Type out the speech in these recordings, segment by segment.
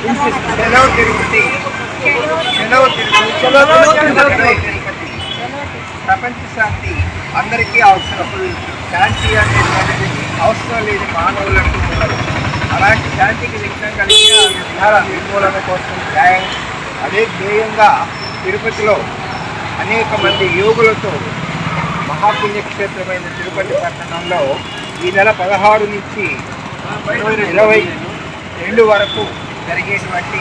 సెలవు తిరుపతి తిరుపతి తిరుపతి ప్రపంచ శాంతి అందరికీ అవసరం శాంతి అనేటువంటిది అవసరం లేని మానవులకు ఉండదు అలాంటి శాంతికి విఘ్నం కలిగిన విధాల నిర్మూలన కోసం న్యాయం అదే ధ్యేయంగా తిరుపతిలో అనేక మంది యోగులతో మహాపుణ్యక్షేత్రమైన తిరుపతి పట్టణంలో ఈ నెల పదహారు నుంచి ఇరవై రెండు వరకు జరిగేటువంటి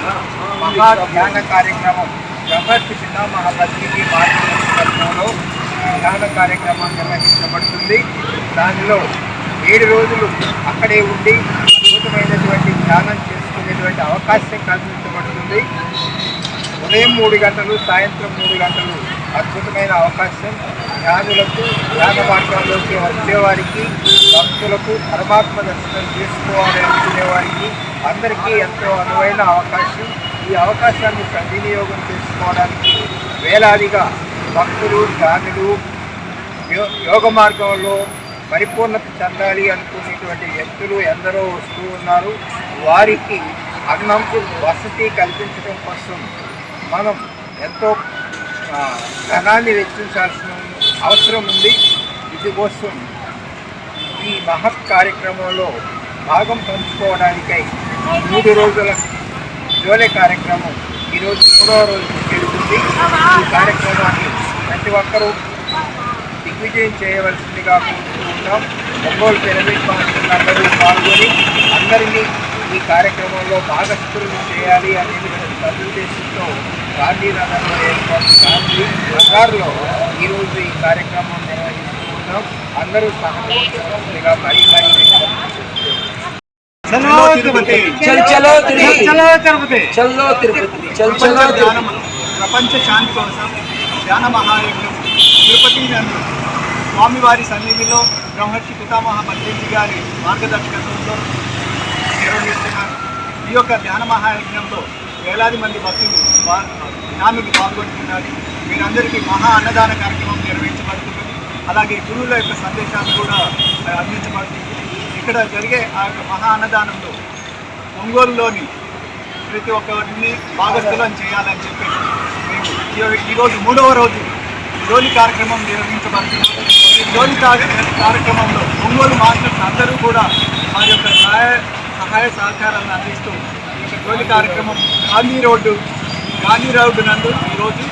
మహా ధ్యాన కార్యక్రమం బ్రహ్మర్షి పితామహ పత్రిక మార్గదర్శకత్వంలో ధ్యాన కార్యక్రమం నిర్వహించబడుతుంది. దానిలో ఏడు రోజులు అక్కడే ఉండి అద్భుతమైనటువంటి ధ్యానం చేసుకునేటువంటి అవకాశం కల్పించబడుతుంది. ఉదయం మూడు గంటలు సాయంత్రం మూడు గంటలు అద్భుతమైన అవకాశం. ధ్యానులకు జ్ఞాన మార్గంలోకి వచ్చేవారికి భక్తులకు పరమాత్మ దర్శనం చేసుకోవాలి అనుకునేవారికి అందరికీ ఎంతో అనువైన అవకాశం. ఈ అవకాశాన్ని సద్వినియోగం చేసుకోవడానికి వేలాదిగా భక్తులు ధ్యానులు యో- యోగ మార్గంలో పరిపూర్ణత చెందాలి అనుకునేటువంటి వ్యక్తులు ఎందరో వస్తూ ఉన్నారు. వారికి అన్నంకు వసతి కల్పించడం కోసం మనం ఎంతో ధనాన్ని వెచ్చించాల్సిన అవసరం ఉంది. ఇందుకోసం ఈ మహత్ కార్యక్రమంలో భాగం పంచుకోవడానికై మూడు రోజుల జోలే కార్యక్రమం ఈరోజు మూడవ రోజు జరుగుతుంది ఈ కార్యక్రమాన్ని ప్రతి ఒక్కరూ దిగ్విజయం చేయవలసిందిగా కోరుతూ ఉన్నాం ఒంగోలు పిరమిడ్ మాస్టర్లు అందరూ పాల్గొని అందరినీ ఈ కార్యక్రమంలో భాగస్థులు చేయాలి అనేది అనేటువంటి సదుద్దేశంతో గాంధీనగర్లో ఏర్పాటు గాంధీ నగర్లో ఈరోజు ఈ కార్యక్రమం నిర్వహిస్తూ అందరూ సహకరించవలసిందిగా మరీ మరీ చలో తిరుపతి చల్ చలో తిరుపతి చలో తిరుపతి చల్లో తిరుపతి చల్ చలో ప్రపంచ తిరుపతి ప్రపంచ శాంతి కోసం ధ్యాన మహాయజ్ఞం తిరుపతి నందు స్వామివారి సన్నిధిలో బ్రహ్మర్షి పితామహ పత్రిజీ గారి మార్గదర్శకత్వంలో నిర్వహిస్తున్నారు ఈ యొక్క ధ్యాన మహాయజ్ఞంలో వేలాది మంది భక్తులు నామికి పాల్గొంటున్నారు. వీరందరికీ మహా అన్నదాన కార్యక్రమం నిర్వహించబడుతుంది అలాగే గురువుల యొక్క సందేశాలు కూడా అందించబడుతుంది ఇక్కడ జరిగే ఆ యొక్క మహా అన్నదానంలో ఒంగోలులోని ప్రతి ఒక్కరిని భాగస్థలం చేయాలని చెప్పేసి మేము ఈరోజు మూడవ రోజు జోలి కార్యక్రమం నిర్వహించబడుతుంది. ఈ జోలి కార్య- కార్యక్రమంలో ఒంగోలు మాస్టర్స్ అందరూ కూడా వారి యొక్క సహాయ సహాయ సహకారాలను అందిస్తూ తొలి జోలి కార్యక్రమం గాంధీ రోడ్డు గాంధీ రోడ్డు నందు ఈరోజు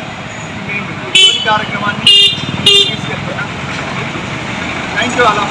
మేము తొలి జోలి కార్యక్రమాన్ని తీసుకెళ్తున్నాం. థ్యాంక్ యూ అలా